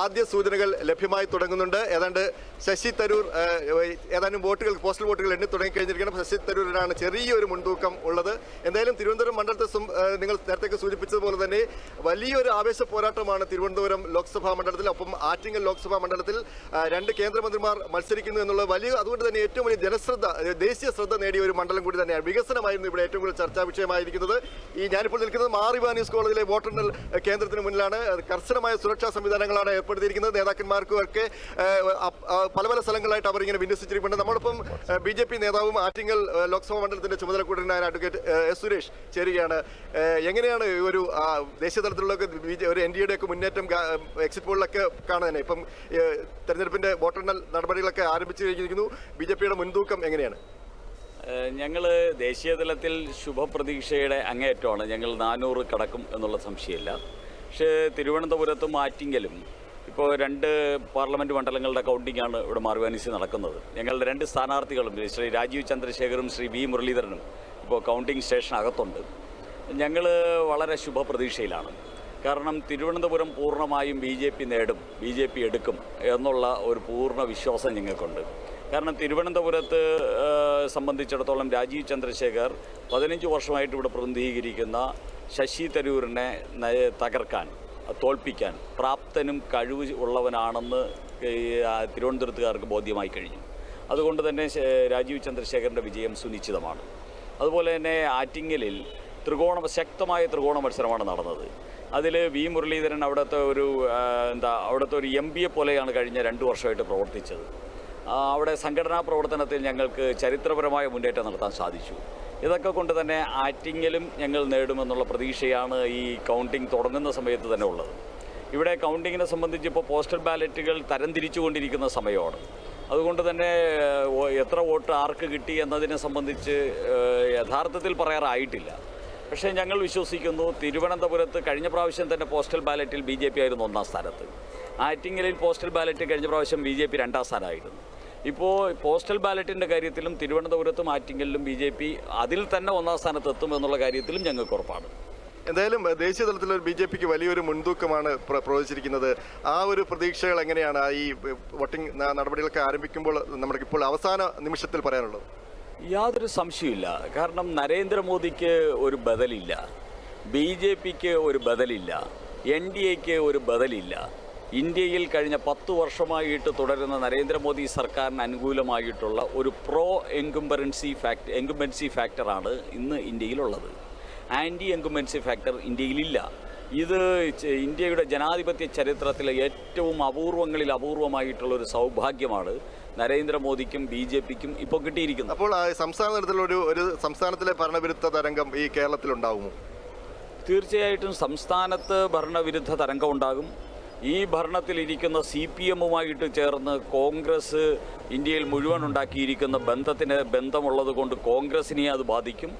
ആദ്യ സൂചനകൾ ലഭ്യമായി തുടങ്ങുന്നുണ്ട്. ഏതാണ്ട് ശശി തരൂർ ഏതാനും വോട്ടുകൾ പോസ്റ്റൽ വോട്ടുകൾ എണ്ണി തുടങ്ങിക്കഴിഞ്ഞിരിക്കണം ശശി തരൂരിനാണ് ചെറിയൊരു മുൻതൂക്കം ഉള്ളത്. എന്തായാലും തിരുവനന്തപുരം മണ്ഡലത്തെ നിങ്ങൾ നേരത്തെ സൂചിപ്പിച്ചതുപോലെ തന്നെ വലിയൊരു ആവേശ പോരാട്ടമാണ് തിരുവനന്തപുരം ലോക്സഭാ മണ്ഡലത്തിൽ. ഒപ്പം ആറ്റിങ്ങൽ ലോക്സഭാ മണ്ഡലത്തിൽ രണ്ട് കേന്ദ്രമന്ത്രിമാർ മത്സരിക്കുന്നു എന്നുള്ള വലിയ അതുകൊണ്ട് തന്നെ ഏറ്റവും വലിയ ജനശ്രദ്ധ ദേശീയ ശ്രദ്ധ നേടിയ ഒരു മണ്ഡലം കൂടി തന്നെയാണ്. വികസനമായിരുന്നു ഇവിടെ ഏറ്റവും കൂടുതൽ ചർച്ചാ വിഷയമായിരിക്കുന്നത്. ഈ ഞാനിപ്പോൾ നിൽക്കുന്നത് മാറിവാ ന്യൂസ് കോളേജിലെ വോട്ടെണ്ണൽ കേന്ദ്രത്തിന് മുന്നിലാണ്. കർശനമായ സുരക്ഷാ സംവിധാനങ്ങളാണ് ഏർപ്പെടുത്തിയിരിക്കുന്നത്. നേതാക്കന്മാർക്കും ഒക്കെ പല പല സ്ഥലങ്ങളായിട്ട് അവർ ഇങ്ങനെ വിന്യസിച്ചിരിക്കുന്നുണ്ട് നമ്മളിപ്പം ബി ജെ പി നേതാവും ആറ്റിങ്ങൽ ലോക്സഭാ മണ്ഡലത്തിന്റെ ചുമതല ചുമതലക്കൂടനായ അഡ്വക്കേറ്റ് എസ് സുരേഷ് ചേരുകയാണ്. എങ്ങനെയാണ് ഒരു ദേശീയ തലത്തിലുള്ള ഒരു എൻ ഡി എയുടെ ഒക്കെ മുന്നേറ്റം എക്സിറ്റ് പോളിലൊക്കെ കാണുന്നതന്നെ? ഇപ്പം തെരഞ്ഞെടുപ്പിന്റെ വോട്ടെണ്ണൽ നടപടികളൊക്കെ ആരംഭിച്ചു കഴിഞ്ഞിരിക്കുന്നു ബി ജെ പിയുടെ മുൻതൂക്കം എങ്ങനെയാണ്? ഞങ്ങൾ ദേശീയതലത്തിൽ ശുഭപ്രതീക്ഷയുടെ അങ്ങേയറ്റമാണ്. ഞങ്ങൾ നാനൂറ് കടക്കും എന്നുള്ള സംശയമില്ല. പക്ഷേ തിരുവനന്തപുരത്തും ആറ്റിങ്കലും ഇപ്പോൾ രണ്ട് പാർലമെന്റ് മണ്ഡലങ്ങളുടെ കൗണ്ടിങ്ങാണ് ഇവിടെ മാർവാനിസി നടക്കുന്നത്. ഞങ്ങളുടെ രണ്ട് സ്ഥാനാർത്ഥികളും ശ്രീ രാജീവ് ചന്ദ്രശേഖറും ശ്രീ വി മുരളീധരനും ഇപ്പോൾ കൗണ്ടിങ് സ്റ്റേഷൻ അകത്തുണ്ട് ഞങ്ങൾ വളരെ ശുഭപ്രതീക്ഷയിലാണ്. കാരണം തിരുവനന്തപുരം പൂർണമായും ബി ജെ പി നേടും ബി ജെ പി എടുക്കും എന്നുള്ള ഒരു പൂർണ വിശ്വാസം ഞങ്ങൾക്കുണ്ട്. കാരണം തിരുവനന്തപുരത്ത് സംബന്ധിച്ചിടത്തോളം രാജീവ് ചന്ദ്രശേഖർ പതിനഞ്ച് വർഷമായിട്ട് ഇവിടെ പ്രതിനിധീകരിക്കുന്ന ശശി തരൂരിനെ തകർക്കാൻ തോൽപ്പിക്കാൻ പ്രാപ്തനും കഴിവ് ഉള്ളവനാണെന്ന് തിരുവനന്തപുരത്തുകാർക്ക് ബോധ്യമായി കഴിഞ്ഞു. അതുകൊണ്ട് തന്നെ രാജീവ് ചന്ദ്രശേഖരന്റെ വിജയം സുനിശ്ചിതമാണ്. അതുപോലെ തന്നെ ആറ്റിങ്ങലിൽ ത്രികോണ ശക്തമായ ത്രികോണ മത്സരമാണ് നടന്നത്. അതിൽ വി മുരളീധരൻ അവിടുത്തെ ഒരു എന്താ അവിടുത്തെ ഒരു എം പിയെ പോലെയാണ് കഴിഞ്ഞ രണ്ട് വർഷമായിട്ട് പ്രവർത്തിച്ചത്. അവിടെ സംഘടനാ പ്രവർത്തനത്തിൽ ഞങ്ങൾക്ക് ചരിത്രപരമായ മുന്നേറ്റം നടത്താൻ സാധിച്ചു. ഇതൊക്കെ കൊണ്ട് തന്നെ ആറ്റിങ്ങലും ഞങ്ങൾ നേടുമെന്നുള്ള പ്രതീക്ഷയാണ് ഈ കൗണ്ടിംഗ് തുടങ്ങുന്ന സമയത്ത് തന്നെ ഉള്ളത്. ഇവിടെ കൗണ്ടിങ്ങിനെ സംബന്ധിച്ച് ഇപ്പോൾ പോസ്റ്റൽ ബാലറ്റുകൾ തരംതിരിച്ചുകൊണ്ടിരിക്കുന്ന സമയമാണ്. അതുകൊണ്ട് തന്നെ എത്ര വോട്ട് ആർക്ക് കിട്ടി എന്നതിനെ സംബന്ധിച്ച് യഥാർത്ഥത്തിൽ പറയാറായിട്ടില്ല. പക്ഷേ ഞങ്ങൾ വിശ്വസിക്കുന്നു തിരുവനന്തപുരത്ത് കഴിഞ്ഞ പ്രാവശ്യം തന്നെ പോസ്റ്റൽ ബാലറ്റിൽ ബി ആയിരുന്നു ഒന്നാം സ്ഥാനത്ത്. ആറ്റിങ്ങലിൽ പോസ്റ്റൽ ബാലറ്റ് കഴിഞ്ഞ പ്രാവശ്യം ബി രണ്ടാം സ്ഥാനമായിരുന്നു. ഇപ്പോൾ പോസ്റ്റൽ ബാലറ്റിന്റെ കാര്യത്തിലും തിരുവനന്തപുരത്തും ആറ്റിങ്ങലിലും ബി ജെ പി അതിൽ തന്നെ ഒന്നാം സ്ഥാനത്തെത്തും എന്നുള്ള കാര്യത്തിലും ഞങ്ങൾക്ക് ഉറപ്പാണ്. എന്തായാലും ദേശീയ തലത്തിൽ ബി ജെ പിക്ക് വലിയൊരു മുൻതൂക്കമാണ് പ്ര- പ്രവചിച്ചിരിക്കുന്നത്. ആ ഒരു പ്രതീക്ഷകൾ എങ്ങനെയാണ് ഈ വോട്ടിംഗ് നടപടികളൊക്കെ ആരംഭിക്കുമ്പോൾ നമുക്ക് ഇപ്പോൾ അവസാന നിമിഷത്തിൽ പറയാനുള്ളത്? യാതൊരു സംശയമില്ല കാരണം നരേന്ദ്രമോദിക്ക് ഒരു ബദലില്ല. ബി ജെ പിക്ക് ഒരു ബദലില്ല. എൻ ഡി എക്ക് ഒരു ബദലില്ല. ഇന്ത്യയിൽ കഴിഞ്ഞ പത്ത് വർഷമായിട്ട് തുടരുന്ന നരേന്ദ്രമോദി സർക്കാരിന് അനുകൂലമായിട്ടുള്ള ഒരു പ്രോ എൻകുംബറൻസി ഫാക്ട് എൻകുംബൻസി ഫാക്ടറാണ് ഇന്ന് ഇന്ത്യയിലുള്ളത്. Anti എൻകുംബൻസി factor ഇന്ത്യയിലില്ല. ഇത് ഇന്ത്യയുടെ ജനാധിപത്യ ചരിത്രത്തിലെ ഏറ്റവും അപൂർവങ്ങളിൽ അപൂർവമായിട്ടുള്ള ഒരു സൗഭാഗ്യമാണ് നരേന്ദ്രമോദിക്കും ബി ജെ പിക്കും ഇപ്പോൾ കിട്ടിയിരിക്കുന്നത്. അപ്പോൾ സംസ്ഥാന തലത്തിലൊരു ഒരു ഒരു സംസ്ഥാനത്തിലെ ഭരണവിരുദ്ധ തരംഗം ഈ കേരളത്തിലുണ്ടാകുമോ തീർച്ചയായിട്ടും സംസ്ഥാനത്ത് ഭരണവിരുദ്ധ തരംഗം ഉണ്ടാകും. ഈ ഭരണത്തിലിരിക്കുന്ന സി പി എമ്മുമായിട്ട് ചേർന്ന് കോൺഗ്രസ് ഇന്ത്യയിൽ മുഴുവൻ ഉണ്ടാക്കിയിരിക്കുന്ന ബന്ധത്തിന് ബന്ധമുള്ളത് കൊണ്ട് കോൺഗ്രസിനെ അത് ബാധിക്കും.